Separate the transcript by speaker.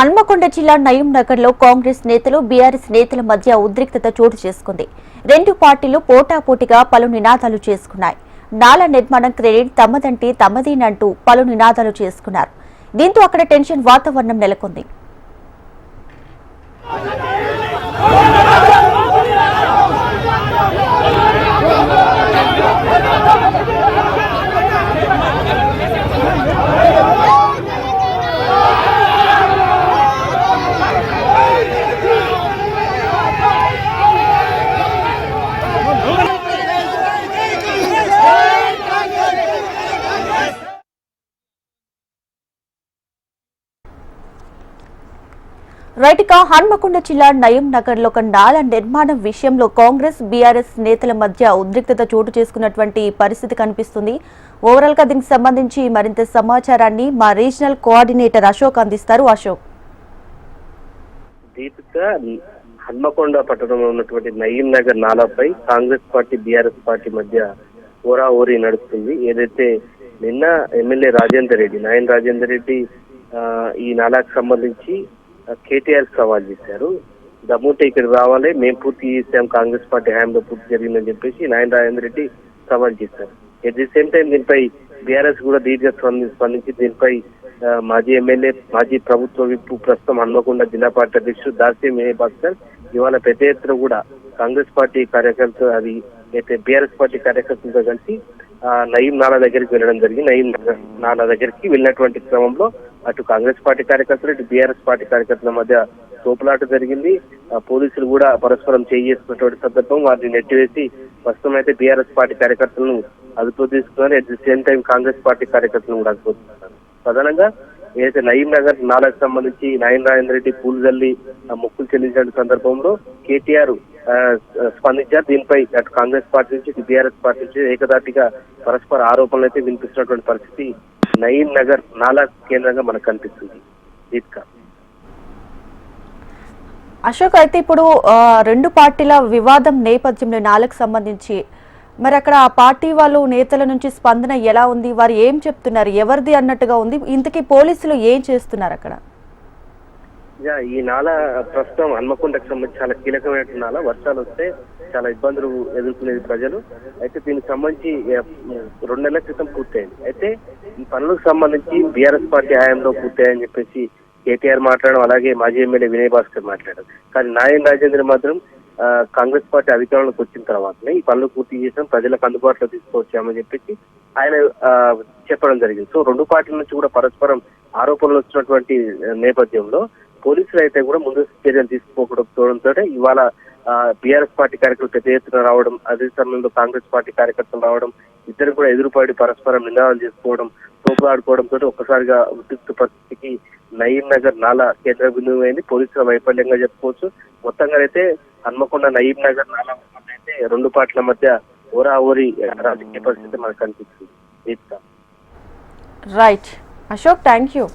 Speaker 1: హన్మకొండ జిల్లా నయం నగర్లో కాంగ్రెస్ నేతలు బీఆర్ఎస్ నేతల మధ్య ఉద్రిక్తత చోటు చేసుకుంది. రెండు పార్టీలు పోటాపోటీగా పలు నినాదాలు చేసుకున్నాయి. నాల నిర్మాణం క్రెడిట్ తమదంటే తమదేనంటూ పలు నినాదాలు చేసుకున్నారు. దీంతో అక్కడ టెన్షన్ వాతావరణం నెలకొంది. రైట్ హన్మకొండ జిల్లా నయం నగర్లో ఒక నాల నిర్మాణం విషయంలో కాంగ్రెస్ బీఆర్ఎస్ నేతల మధ్య ఉద్రిక్తత చోటు చేసుకున్నటువంటి పరిస్థితి కనిపిస్తుంది. ఓవరాల్గా దీనికి సంబంధించి మరింత సమాచారాన్ని మా రీజనల్ కోఆర్డినేటర్ అశోక్ అందిస్తారు. అశోక్.
Speaker 2: దీపిక హన్మకొండ పట్టణంలో ఉన్నటువంటి నయీం నగర్ నాలాపై కాంగ్రెస్ పార్టీ బీఆర్ఎస్ పార్టీ మధ్య ఓరా ఓరి నడుస్తుంది. ఏదైతే నిన్న M L A Rajender Reddy Nayan Rajender Reddy ఈ నాలాకు సంబంధించి కేటీఆర్ సవాల్ చేశారు. దమ్ముంటే ఇక్కడ రావాలి మేము పూర్తి చేసాం కాంగ్రెస్ పార్టీ హయాంలో పూర్తి జరిగిందని చెప్పేసి నాయన రాజేందర్ రెడ్డి సవాల్ చేశారు. ఎట్ ది సేమ్ టైం దీనిపై బీఆర్ఎస్ కూడా దీర్ఘ స్పంది- స్పందించి దీనిపై మాజీ ఎమ్మెల్యే మాజీ ప్రభుత్వ విప్పు ప్రస్తుతం హన్మకొండ జిల్లా పార్టీ అధ్యక్షుడు దాసి మేనే భాస్కర్ ఇవాళ పెద్ద ఎత్తున కూడా కాంగ్రెస్ పార్టీ కార్యకర్తలు అది అయితే బీఆర్ఎస్ పార్టీ కార్యకర్తలతో కలిసి నయీం నాలా దగ్గరికి వెళ్ళడం జరిగింది. నయీం నాలా దగ్గరికి వెళ్ళినటువంటి క్రమంలో అటు కాంగ్రెస్ పార్టీ కార్యకర్తలు ఇటు బీఆర్ఎస్ పార్టీ కార్యకర్తల మధ్య తోపులాట జరిగింది. ఆ, పోలీసులు కూడా పరస్పరం చేసుకున్నటువంటి సందర్భం వారిని నెట్టివేసి ప్రస్తుతం అయితే బీఆర్ఎస్ పార్టీ కార్యకర్తలను అదుపు తీసుకున్నారు. At the same time Congress party కార్యకర్తలను కూడా అదుపు తీసుకున్నారు. ప్రధానంగా ఏదైతే నయీం నగర్ నాలకు సంబంధించి నాయన్ రాజేంద్ర రెడ్డి పూలు జల్లి ఆ, మొక్కులు చెల్లించిన సందర్భంలో కేటీఆర్ స్పందించారు దీనిపై అటు కాంగ్రెస్ పార్టీ నుంచి టీఆర్ఎస్ పార్టీ నుంచి ఏకదాటిగా పరస్పర ఆరోపణలు అయితే వినిపిస్తున్నటువంటి పరిస్థితి నయీం నగర్ నాలా కేంద్రంగా మనకు కనిపిస్తుంది. దీపికా.
Speaker 1: అశోక్ అయితే ఇప్పుడు ఆ, రెండు పార్టీల వివాదం నేపథ్యంలో నాలకు సంబంధించి మరి అక్కడ ఆ పార్టీ వాళ్ళు నేతల నుంచి స్పందన ఎలా ఉంది? వారు ఏం చెప్తున్నారు? ఎవరిది అన్నట్టుగా ఉంది? ఇంతకీ పోలీసులు ఏం చేస్తున్నారు అక్కడ?
Speaker 2: ఈ నాల ప్రస్తుతం హన్మకొండకు సంబంధించి చాలా కీలకమైన నాల. వర్షాలు వస్తే చాలా ఇబ్బందులు ఎదుర్కొనేది ప్రజలు. అయితే దీనికి సంబంధించి రెండు నెలల క్రితం పూర్తయింది. అయితే ఈ పనులకు సంబంధించి బీఆర్ఎస్ పార్టీ హయాంలో పూర్తయ్యని చెప్పేసి కేటీఆర్ మాట్లాడడం అలాగే మాజీ ఎమ్మెల్యే వినయ్ భాస్కర్ మాట్లాడారు. కానీ నాయన్ రాజేంద్ర మాత్రం ఆ, కాంగ్రెస్ పార్టీ అధికారంలోకి వచ్చిన తర్వాతనే ఈ పనులు పూర్తి చేసాం ప్రజలకు అందుబాటులో తీసుకొచ్చామని చెప్పేసి ఆయన ఆ, చెప్పడం జరిగింది. సో రెండు పార్టీల నుంచి కూడా పరస్పరం ఆరోపణలు వచ్చినటువంటి నేపథ్యంలో పోలీసులు అయితే కూడా ముందు చర్యలు తీసుకోకపోవడంతో ఇవాళ బీఆర్ఎస్ పార్టీ కార్యకర్తలు పెద్ద ఎత్తున రావడం అదే సమయంలో కాంగ్రెస్ పార్టీ కార్యకర్తలు రావడం ఇద్దరు కూడా ఎదురుపడి పరస్పరం నిందాలు చేసుకోవడం తోపులాడుకోవడంతో ఒక్కసారిగా ఉద్రిక్త పరిస్థితికి నయీం నగర్ నాలా కేంద్ర బిందువైంది. పోలీసుల వైఫల్యంగా చెప్పుకోవచ్చు. మొత్తంగా అయితే హన్మకొండ నయీం నగర్ నాలా అయితే రెండు పార్టీల మధ్య ఓరా ఓరి రాజకీయ పరిస్థితి మనకు కనిపిస్తుంది.
Speaker 1: Right Ashok thank you